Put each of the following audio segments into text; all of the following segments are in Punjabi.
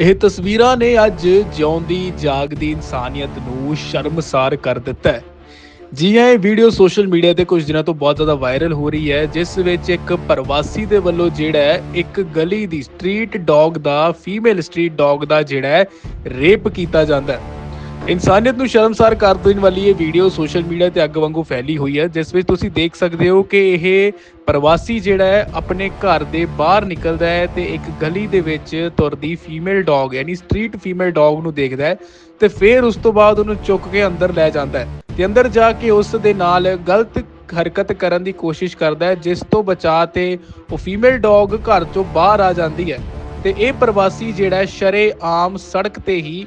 ਇਹ ਤਸਵੀਰਾਂ ਨੇ ਅੱਜ ਜਿਉਂਦੀ, ਜਾਗਦੀ ਇਨਸਾਨੀਅਤ ਨੂੰ ਸ਼ਰਮਸਾਰ ਕਰ ਦਿੱਤਾ ਹੈ। ਜੀ ਹਾਂ, ਇਹ ਵੀਡੀਓ ਸੋਸ਼ਲ ਮੀਡੀਆ ਤੇ ਕੁਝ ਦਿਨਾਂ ਤੋਂ ਬਹੁਤ ਜ਼ਿਆਦਾ ਵਾਇਰਲ ਹੋ ਰਹੀ ਹੈ, ਜਿਸ ਵਿੱਚ ਇੱਕ ਪ੍ਰਵਾਸੀ ਦੇ ਵੱਲੋਂ ਜਿਹੜਾ ਹੈ, ਇੱਕ ਗਲੀ ਦੀ ਸਟਰੀਟ ਡੌਗ ਦਾ, ਫੀਮੇਲ ਸਟਰੀਟ ਡੌਗ ਦਾ ਜਿਹੜਾ ਹੈ, ਰੇਪ ਕੀਤਾ ਜਾਂਦਾ ਹੈ। ਇਨਸਾਨੀਅਤ ਨੂੰ ਸ਼ਰਮਸਾਰ ਕਰ ਦੇਣ ਵਾਲੀ ਇਹ ਵੀਡੀਓ ਸੋਸ਼ਲ ਮੀਡੀਆ ਤੇ ਅੱਗ ਵਾਂਗੂ ਫੈਲੀ ਹੋਈ ਹੈ, ਜਿਸ ਵਿੱਚ ਤੁਸੀਂ ਦੇਖ ਸਕਦੇ ਹੋ ਕਿ ਇਹ ਪ੍ਰਵਾਸੀ ਜਿਹੜਾ ਹੈ, ਆਪਣੇ ਘਰ ਦੇ ਬਾਹਰ ਨਿਕਲਦਾ ਹੈ ਤੇ ਇੱਕ ਗਲੀ ਦੇ ਵਿੱਚ ਤੁਰਦੀ ਫੀਮੇਲ ਡੌਗ ਯਾਨੀ ਸਟਰੀਟ ਫੀਮੇਲ ਡੌਗ ਨੂੰ ਦੇਖਦਾ ਹੈ ਤੇ ਫਿਰ ਉਸ ਤੋਂ ਬਾਅਦ ਉਹਨੂੰ ਚੁੱਕ ਕੇ ਅੰਦਰ ਲੈ ਜਾਂਦਾ ਹੈ ਤੇ ਅੰਦਰ ਜਾ ਕੇ ਉਸ ਦੇ ਨਾਲ ਗਲਤ ਹਰਕਤ ਕਰਨ ਦੀ ਕੋਸ਼ਿਸ਼ ਕਰਦਾ ਹੈ, ਜਿਸ ਤੋਂ ਬਚਾ ਤੇ ਉਹ ਫੀਮੇਲ ਡੌਗ ਘਰ ਚੋਂ ਬਾਹਰ ਆ ਜਾਂਦੀ ਹੈ ਤੇ ਇਹ ਪ੍ਰਵਾਸੀ ਜਿਹੜਾ ਸ਼ਰੇ ਆਮ ਸੜਕ ਤੇ ਹੀ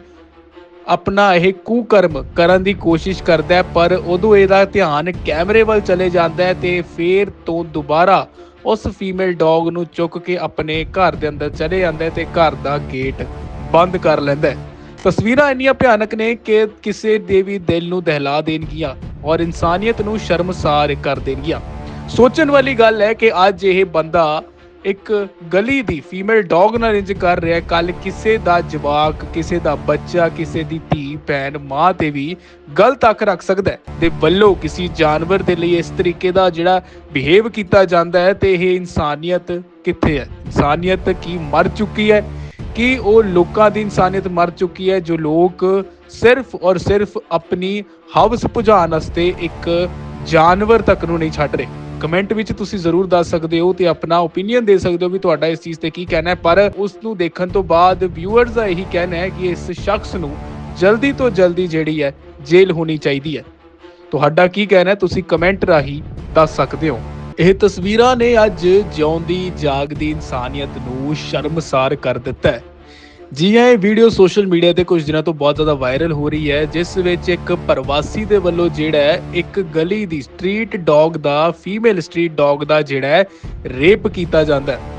ਆਪਣਾ ਇਹ ਕੁਕਰਮ ਕਰਨ ਦੀ ਕੋਸ਼ਿਸ਼ ਕਰਦਾ ਹੈ, ਪਰ ਉਦੋਂ ਇਹਦਾ ਧਿਆਨ ਕੈਮਰੇ ਵੱਲ ਚਲੇ ਜਾਂਦਾ ਹੈ ਤੇ ਫੇਰ ਤੋਂ ਦੁਬਾਰਾ ਉਸ ਫੀਮੇਲ ਡੌਗ ਨੂੰ ਚੁੱਕ ਕੇ ਆਪਣੇ ਘਰ ਦੇ ਅੰਦਰ ਚਲੇ ਜਾਂਦਾ ਹੈ ਤੇ ਘਰ ਦਾ ਗੇਟ ਬੰਦ ਕਰ ਲੈਂਦਾ ਹੈ। ਤਸਵੀਰਾਂ ਇੰਨੀਆਂ ਭਿਆਨਕ ਨੇ ਕਿ ਕਿਸੇ ਦੇ ਵੀ ਦਿਲ ਨੂੰ ਦਹਿਲਾ ਦੇਣਗੀਆਂ ਔਰ ਇਨਸਾਨੀਅਤ ਨੂੰ ਸ਼ਰਮਸਾਰ ਕਰ ਦੇਣਗੀਆਂ। ਸੋਚਣ ਵਾਲੀ ਗੱਲ ਹੈ ਕਿ ਅੱਜ ਇਹ ਬੰਦਾ ਇੱਕ ਗਲੀ ਦੀ ਫੀਮੇਲ ਡੌਗ ਨਾਲ ਇੰਜ ਕਰ ਰਿਹਾ ਕੱਲ ਕਿਸੇ ਦਾ ਜਵਾਕ, ਕਿਸੇ ਦਾ ਬੱਚਾ, ਕਿਸੇ ਦੀ ਧੀ, ਭੈਣ, ਮਾਂ ਤੇ ਵੀ ਗਲਤ ਅੱਖ ਰੱਖ ਸਕਦਾ ਹੈ ਤੇ ਵੱਲੋਂ ਕਿਸੇ ਜਾਨਵਰ ਦੇ ਲਈ ਇਸ ਤਰੀਕੇ ਦਾ ਜਿਹੜਾ ਬਿਹੇਵ ਕੀਤਾ ਜਾਂਦਾ ਹੈ ਤੇ ਇਹ ਇਨਸਾਨੀਅਤ ਕਿੱਥੇ ਹੈ? ਇਨਸਾਨੀਅਤ ਕੀ ਮਰ ਚੁੱਕੀ ਹੈ? ਕਿ ਉਹ ਲੋਕਾਂ ਦੀ ਇਨਸਾਨੀਅਤ ਮਰ ਚੁੱਕੀ ਹੈ ਜੋ ਲੋਕ ਸਿਰਫ ਔਰ ਸਿਰਫ ਆਪਣੀ ਹਵਸ ਭੁਜਾਉਣ ਵਾਸਤੇ ਇੱਕ ਜਾਨਵਰ ਤੱਕ ਨੂੰ ਨਹੀਂ ਛੱਡ ਰਹੇ? ਕਮੈਂਟ ਵਿੱਚ ਤੁਸੀਂ ਜ਼ਰੂਰ ਦੱਸ ਸਕਦੇ ਹੋ ਤੇ ਆਪਣਾ ਓਪੀਨੀਅਨ ਦੇ ਸਕਦੇ ਹੋ ਵੀ ਤੁਹਾਡਾ ਇਸ ਚੀਜ਼ ਤੇ ਕੀ ਕਹਿਣਾ ਹੈ। ਪਰ ਉਸ ਨੂੰ ਦੇਖਣ ਤੋਂ ਬਾਅਦ ਵਿਊਅਰਸ ਦਾ ਇਹੀ ਕਹਿਣਾ ਹੈ ਕਿ ਇਸ ਸ਼ਖਸ ਨੂੰ ਜਲਦੀ ਤੋਂ ਜਲਦੀ ਜਿਹੜੀ ਹੈ ਜੇਲ੍ਹ ਹੋਣੀ ਚਾਹੀਦੀ ਹੈ। ਤੁਹਾਡਾ ਕੀ ਕਹਿਣਾ ਹੈ? ਤੁਸੀਂ ਕਮੈਂਟ ਰਾਹੀਂ ਦੱਸ ਸਕਦੇ ਹੋ। ਇਹ ਤਸਵੀਰਾਂ ਨੇ ਅੱਜ ਜਿਉਂਦੀ ਜਾਗਦੀ ਇਨਸਾਨੀਅਤ ਨੂੰ ਸ਼ਰਮਸਾਰ ਕਰ ਦਿੱਤਾ ਹੈ। ਜੀ ਹਾਂ, ਇਹ ਵੀਡੀਓ ਸੋਸ਼ਲ ਮੀਡੀਆ ਤੇ ਕੁਝ ਦਿਨਾਂ ਤੋਂ ਬਹੁਤ ਜ਼ਿਆਦਾ ਵਾਇਰਲ ਹੋ ਰਹੀ ਹੈ, ਜਿਸ ਵਿੱਚ ਇੱਕ ਪ੍ਰਵਾਸੀ ਦੇ ਵੱਲੋਂ ਜਿਹੜਾ ਹੈ, ਇੱਕ ਗਲੀ ਦੀ ਸਟਰੀਟ ਡੌਗ ਦਾ ਫੀਮੇਲ ਸਟਰੀਟ ਡੌਗ ਦਾ ਜਿਹੜਾ ਹੈ ਰੇਪ ਕੀਤਾ ਜਾਂਦਾ ਹੈ।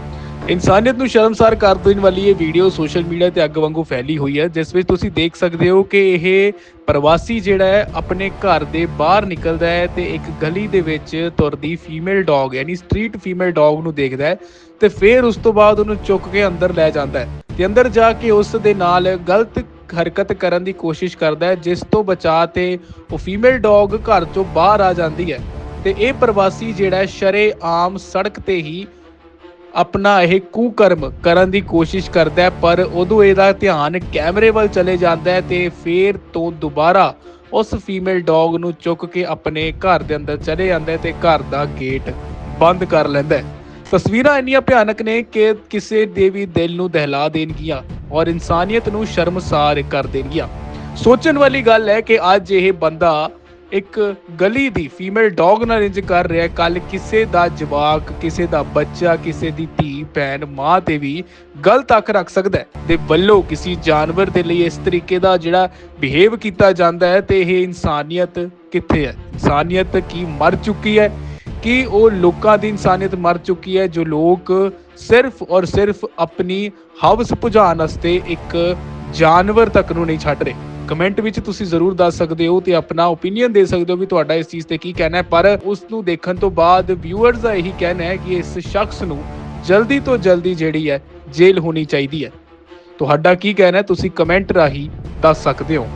ਇਨਸਾਨੀਅਤ ਨੂੰ ਸ਼ਰਮਸਾਰ ਕਰ ਦੇਣ ਵਾਲੀ ਇਹ ਵੀਡੀਓ ਸੋਸ਼ਲ ਮੀਡੀਆ ਤੇ ਅੱਗ ਵਾਂਗੂ ਫੈਲੀ ਹੋਈ ਹੈ, ਜਿਸ ਵਿੱਚ ਤੁਸੀਂ ਦੇਖ ਸਕਦੇ ਹੋ ਕਿ ਇਹ ਪ੍ਰਵਾਸੀ ਜਿਹੜਾ ਹੈ, ਆਪਣੇ ਘਰ ਦੇ ਬਾਹਰ ਨਿਕਲਦਾ ਹੈ ਤੇ ਇੱਕ ਗਲੀ ਦੇ ਵਿੱਚ ਤੁਰਦੀ ਫੀਮੇਲ ਡੌਗ ਯਾਨੀ ਸਟਰੀਟ ਫੀਮੇਲ ਡੌਗ ਨੂੰ ਦੇਖਦਾ ਹੈ ਤੇ ਫਿਰ ਉਸ ਤੋਂ ਬਾਅਦ ਉਹਨੂੰ ਚੁੱਕ ਕੇ ਅੰਦਰ ਲੈ ਜਾਂਦਾ ਹੈ। ਤੇ ਅੰਦਰ ਜਾ ਕੇ ਉਸ ਦੇ ਨਾਲ ਗਲਤ ਹਰਕਤ ਕਰਨ ਦੀ ਕੋਸ਼ਿਸ਼ ਕਰਦਾ ਹੈ, ਜਿਸ ਤੋਂ ਬਚਾ ਤੇ ਉਹ ਫੀਮੇਲ ਡੌਗ ਘਰ ਚੋਂ ਬਾਹਰ ਆ ਜਾਂਦੀ ਹੈ। ਤੇ ਇਹ ਪ੍ਰਵਾਸੀ ਜਿਹੜਾ ਸ਼ਰੇ ਆਮ ਸੜਕ ਤੇ ਹੀ ਆਪਣਾ ਇਹ ਕੁਕਰਮ ਕਰਨ ਦੀ ਕੋਸ਼ਿਸ਼ ਕਰਦਾ ਹੈ, ਪਰ ਉਦੋਂ ਇਹਦਾ ਧਿਆਨ ਕੈਮਰੇ ਵੱਲ ਚਲੇ ਜਾਂਦਾ ਹੈ ਤੇ ਫੇਰ ਤੋਂ ਦੁਬਾਰਾ ਉਸ ਫੀਮੇਲ ਡੌਗ ਨੂੰ ਚੁੱਕ ਕੇ ਆਪਣੇ ਘਰ ਦੇ ਅੰਦਰ ਚਲੇ ਜਾਂਦਾ ਹੈ ਤੇ ਘਰ ਦਾ ਗੇਟ ਬੰਦ ਕਰ ਲੈਂਦਾ ਹੈ। ਤਸਵੀਰਾਂ ਇੰਨੀਆਂ ਭਿਆਨਕ ਨੇ ਕਿ ਕਿਸੇ ਦੇ ਵੀ ਦਿਲ ਨੂੰ ਦਹਿਲਾ ਦੇਣਗੀਆਂ ਔਰ ਇਨਸਾਨੀਅਤ ਨੂੰ ਸ਼ਰਮਸਾਰ ਕਰ ਦੇਣਗੀਆਂ। ਸੋਚਣ ਵਾਲੀ ਗੱਲ ਹੈ ਕਿ ਅੱਜ ਇਹ ਬੰਦਾ ਇੱਕ ਗਲੀ ਦੀ ਫੀਮੇਲ ਡੌਗ ਨਾਲ ਇੰਜ ਕਰ ਰਿਹਾ ਕੱਲ ਕਿਸੇ ਦਾ ਜਵਾਕ, ਕਿਸੇ ਦਾ ਬੱਚਾ, ਕਿਸੇ ਦੀ ਧੀ, ਭੈਣ, ਮਾਂ ਤੇ ਵੀ ਗਲਤ ਅੱਖ ਰੱਖ ਸਕਦਾ ਹੈ ਤੇ ਵੱਲੋਂ ਕਿਸੇ ਜਾਨਵਰ ਦੇ ਲਈ ਇਸ ਤਰੀਕੇ ਦਾ ਜਿਹੜਾ ਬਿਹੇਵ ਕੀਤਾ ਜਾਂਦਾ ਹੈ ਤੇ ਇਹ ਇਨਸਾਨੀਅਤ ਕਿੱਥੇ ਹੈ? ਇਨਸਾਨੀਅਤ ਕੀ ਮਰ ਚੁੱਕੀ ਹੈ? ਕਿ ਉਹ ਲੋਕਾਂ ਦੀ ਇਨਸਾਨੀਅਤ ਮਰ ਚੁੱਕੀ ਹੈ, ਜੋ ਲੋਕ ਸਿਰਫ ਔਰ ਸਿਰਫ ਆਪਣੀ ਹਵਸ ਭੁਜਾਉਣ ਵਾਸਤੇ ਇੱਕ ਜਾਨਵਰ ਤੱਕ ਨੂੰ ਨਹੀਂ ਛੱਡ ਰਹੇ। ਕਮੈਂਟ ਵਿੱਚ ਤੁਸੀਂ ਜ਼ਰੂਰ ਦੱਸ ਸਕਦੇ ਹੋ ਤੇ ਆਪਣਾ ਓਪੀਨੀਅਨ ਦੇ ਸਕਦੇ ਹੋ ਵੀ ਤੁਹਾਡਾ ਇਸ ਚੀਜ਼ ਤੇ ਕੀ ਕਹਿਣਾ ਹੈ। ਪਰ ਉਸ ਨੂੰ ਦੇਖਣ ਤੋਂ ਬਾਅਦ ਵਿਊਅਰਸ ਦਾ ਇਹੀ ਕਹਿਣਾ ਹੈ ਕਿ ਇਸ ਸ਼ਖਸ ਨੂੰ ਜਲਦੀ ਤੋਂ ਜਲਦੀ ਜਿਹੜੀ ਹੈ ਜੇਲ੍ਹ ਹੋਣੀ ਚਾਹੀਦੀ ਹੈ। ਤੁਹਾਡਾ ਕੀ ਕਹਿਣਾ ਤੁਸੀਂ ਕਮੈਂਟ ਰਾਹੀਂ ਦੱਸ ਸਕਦੇ ਹੋ।